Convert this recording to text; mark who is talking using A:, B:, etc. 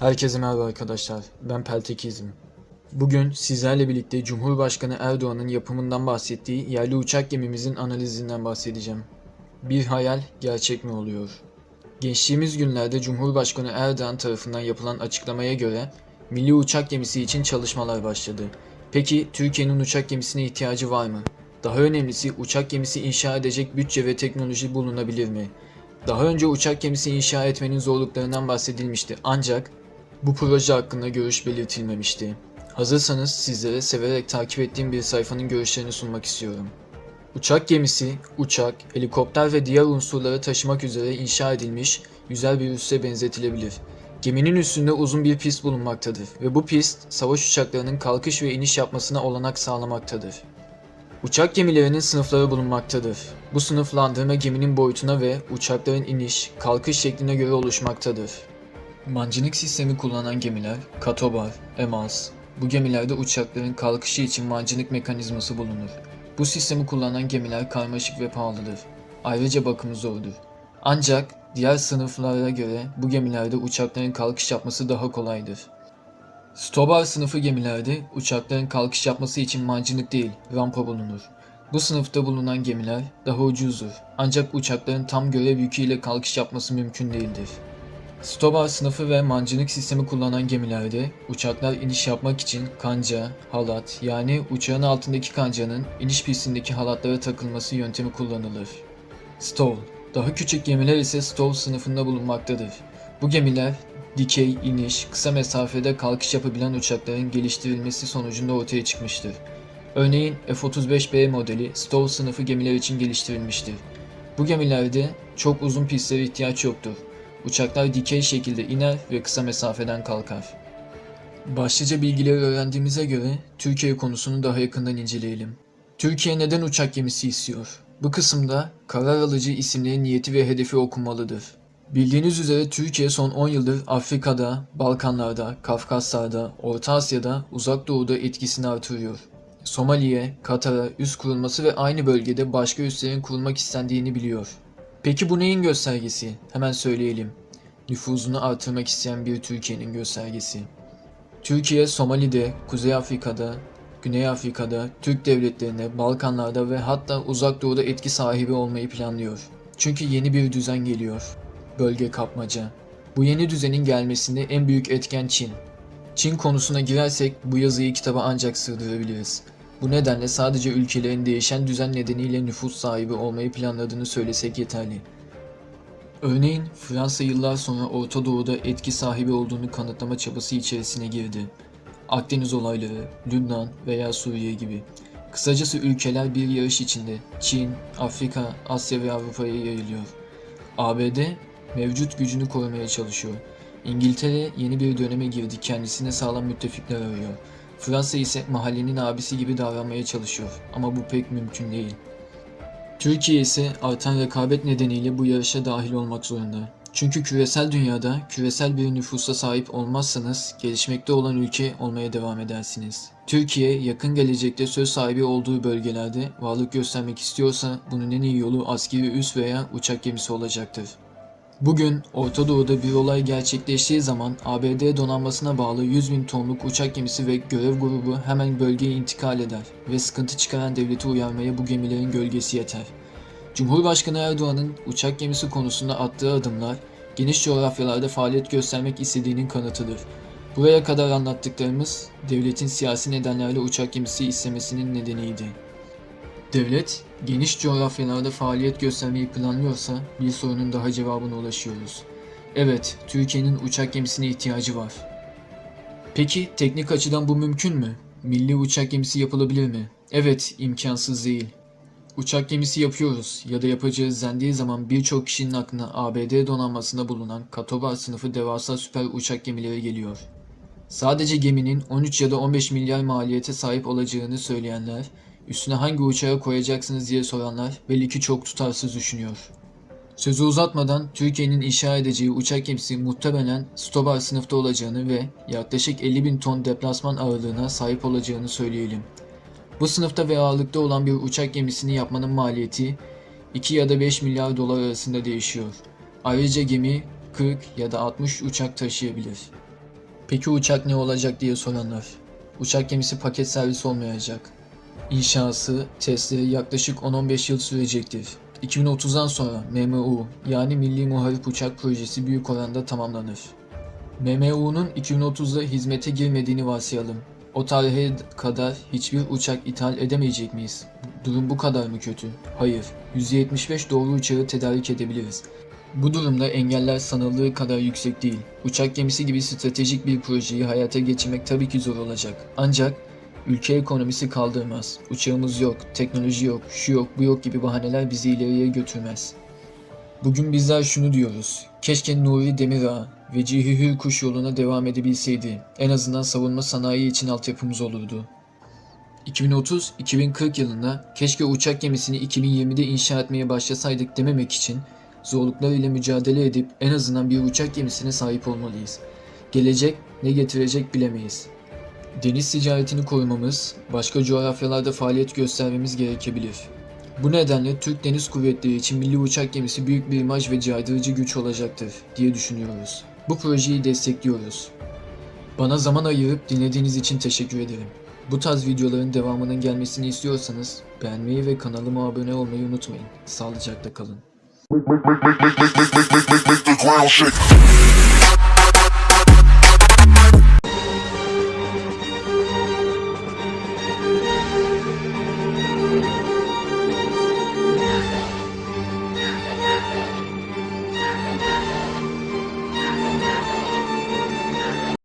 A: Herkese merhaba arkadaşlar. Ben Peltekizm. Bugün sizlerle birlikte Cumhurbaşkanı Erdoğan'ın yapımından bahsettiği yerli uçak gemimizin analizinden bahsedeceğim. Bir hayal gerçek mi oluyor? Geçtiğimiz günlerde Cumhurbaşkanı Erdoğan tarafından yapılan açıklamaya göre milli uçak gemisi için çalışmalar başladı. Peki Türkiye'nin uçak gemisine ihtiyacı var mı? Daha önemlisi uçak gemisi inşa edecek bütçe ve teknoloji bulunabilir mi? Daha önce uçak gemisi inşa etmenin zorluklarından bahsedilmişti ancak bu proje hakkında görüş belirtilmemişti. Hazırsanız sizlere severek takip ettiğim bir sayfanın görüşlerini sunmak istiyorum. Uçak gemisi, uçak, helikopter ve diğer unsurları taşımak üzere inşa edilmiş güzel bir üsse benzetilebilir. Geminin üstünde uzun bir pist bulunmaktadır ve bu pist savaş uçaklarının kalkış ve iniş yapmasına olanak sağlamaktadır. Uçak gemilerinin sınıfları bulunmaktadır. Bu sınıflandırma geminin boyutuna ve uçakların iniş, kalkış şekline göre oluşmaktadır. Mancınık sistemi kullanan gemiler, katobar, emas. Bu gemilerde uçakların kalkışı için mancınık mekanizması bulunur. Bu sistemi kullanan gemiler karmaşık ve pahalıdır. Ayrıca bakımı zordur. Ancak diğer sınıflara göre bu gemilerde uçakların kalkış yapması daha kolaydır. Stobar sınıfı gemilerde uçakların kalkış yapması için mancınık değil, rampa bulunur. Bu sınıfta bulunan gemiler daha ucuzdur. Ancak uçakların tam görev yüküyle kalkış yapması mümkün değildir. Stobar sınıfı ve mancınık sistemi kullanan gemilerde uçaklar iniş yapmak için kanca, halat yani uçağın altındaki kancanın iniş pistindeki halatlara takılması yöntemi kullanılır. Stall Daha küçük gemiler ise stall sınıfında bulunmaktadır. Bu gemiler dikey, iniş, kısa mesafede kalkış yapabilen uçakların geliştirilmesi sonucunda ortaya çıkmıştır. Örneğin F-35B modeli stall sınıfı gemiler için geliştirilmiştir. Bu gemilerde çok uzun pistlere ihtiyaç yoktur. Uçaklar dikey şekilde iner ve kısa mesafeden kalkar. Başlıca bilgileri öğrendiğimize göre Türkiye konusunu daha yakından inceleyelim. Türkiye neden uçak gemisi istiyor? Bu kısımda karar alıcı isimlerin niyeti ve hedefi okunmalıdır. Bildiğiniz üzere Türkiye son 10 yıldır Afrika'da, Balkanlarda, Kafkaslar'da, Orta Asya'da, Uzak Doğu'da etkisini artırıyor. Somali'ye, Katar'a üs kurulması ve aynı bölgede başka üslerin kurulmak istendiğini biliyor. Peki bu neyin göstergesi? Hemen söyleyelim. Nüfuzunu artırmak isteyen bir Türkiye'nin göstergesi. Türkiye, Somali'de, Kuzey Afrika'da, Güney Afrika'da, Türk devletlerine, Balkanlarda ve hatta Uzak Doğu'da etki sahibi olmayı planlıyor. Çünkü yeni bir düzen geliyor. Bölge kapmaca. Bu yeni düzenin gelmesinde en büyük etken Çin. Çin konusuna girersek bu yazıyı kitaba ancak sığdırabiliriz. Bu nedenle sadece ülkelerin değişen düzen nedeniyle nüfus sahibi olmayı planladığını söylesek yeterli. Örneğin Fransa yıllar sonra Orta Doğu'da etki sahibi olduğunu kanıtlama çabası içerisine girdi. Akdeniz olayları, Lübnan veya Suriye gibi. Kısacası ülkeler bir yarış içinde Çin, Afrika, Asya ve Avrupa'ya yayılıyor. ABD mevcut gücünü korumaya çalışıyor. İngiltere yeni bir döneme girdi kendisine sağlam müttefikler arıyor. Fransa ise mahallenin abisi gibi davranmaya çalışıyor ama bu pek mümkün değil. Türkiye ise artan rekabet nedeniyle bu yarışa dahil olmak zorunda. Çünkü küresel dünyada küresel bir nüfusa sahip olmazsanız gelişmekte olan ülke olmaya devam edersiniz. Türkiye yakın gelecekte söz sahibi olduğu bölgelerde varlık göstermek istiyorsa bunun en iyi yolu askeri üs veya uçak gemisi olacaktır. Bugün Orta Doğu'da bir olay gerçekleştiği zaman ABD donanmasına bağlı 100 bin tonluk uçak gemisi ve görev grubu hemen bölgeye intikal eder ve sıkıntı çıkaran devleti uyarmaya bu gemilerin gölgesi yeter. Cumhurbaşkanı Erdoğan'ın uçak gemisi konusunda attığı adımlar geniş coğrafyalarda faaliyet göstermek istediğinin kanıtıdır. Buraya kadar anlattıklarımız devletin siyasi nedenlerle uçak gemisi istemesinin nedeniydi. Devlet geniş coğrafyalarda faaliyet göstermeyi planlıyorsa bir sorunun daha cevabına ulaşıyoruz. Evet, Türkiye'nin uçak gemisine ihtiyacı var. Peki teknik açıdan bu mümkün mü? Milli uçak gemisi yapılabilir mi? Evet, imkansız değil. Uçak gemisi yapıyoruz ya da yapacağız dendiği zaman birçok kişinin aklına ABD donanmasında bulunan Katobar sınıfı devasa süper uçak gemileri geliyor. Sadece geminin 13 ya da 15 milyar maliyete sahip olacağını söyleyenler, üstüne hangi uçağı koyacaksınız diye soranlar belli ki çok tutarsız düşünüyor. Sözü uzatmadan Türkiye'nin inşa edeceği uçak gemisi muhtemelen Stobar sınıfta olacağını ve yaklaşık 50 bin ton deplasman ağırlığına sahip olacağını söyleyelim. Bu sınıfta ve ağırlıkta olan bir uçak gemisini yapmanın maliyeti 2 ya da 5 milyar dolar arasında değişiyor. Ayrıca gemi 40 ya da 60 uçak taşıyabilir. Peki uçak ne olacak diye soranlar. Uçak gemisi paket servis olmayacak. İnşası, testleri yaklaşık 10-15 yıl sürecektir. 2030'dan sonra MMU yani Milli Muharip Uçak Projesi büyük oranda tamamlanır. MMU'nun 2030'da hizmete girmediğini varsayalım. O tarihe kadar hiçbir uçak ithal edemeyecek miyiz? Durum bu kadar mı kötü? Hayır. %75 doğru uçağı tedarik edebiliriz. Bu durumda engeller sanıldığı kadar yüksek değil. Uçak gemisi gibi stratejik bir projeyi hayata geçirmek tabii ki zor olacak. Ancak ülke ekonomisi kaldırmaz. Uçağımız yok, teknoloji yok, şu yok, bu yok gibi bahaneler bizi ileriye götürmez. Bugün bizler şunu diyoruz. Keşke Nuri Demirağ ve Cihi Hürkuş yoluna devam edebilseydi. En azından savunma sanayi için altyapımız olurdu. 2030-2040 yılında keşke uçak gemisini 2020'de inşa etmeye başlasaydık dememek için zorluklar ile mücadele edip en azından bir uçak gemisine sahip olmalıyız. Gelecek ne getirecek bilemeyiz. Deniz ticaretini korumamız, başka coğrafyalarda faaliyet göstermemiz gerekebilir. Bu nedenle Türk Deniz Kuvvetleri için milli uçak gemisi büyük bir imaj ve caydırıcı güç olacaktır diye düşünüyoruz. Bu projeyi destekliyoruz. Bana zaman ayırıp dinlediğiniz için teşekkür ederim. Bu tarz videoların devamının gelmesini istiyorsanız beğenmeyi ve kanalıma abone olmayı unutmayın. Sağlıcakla kalın.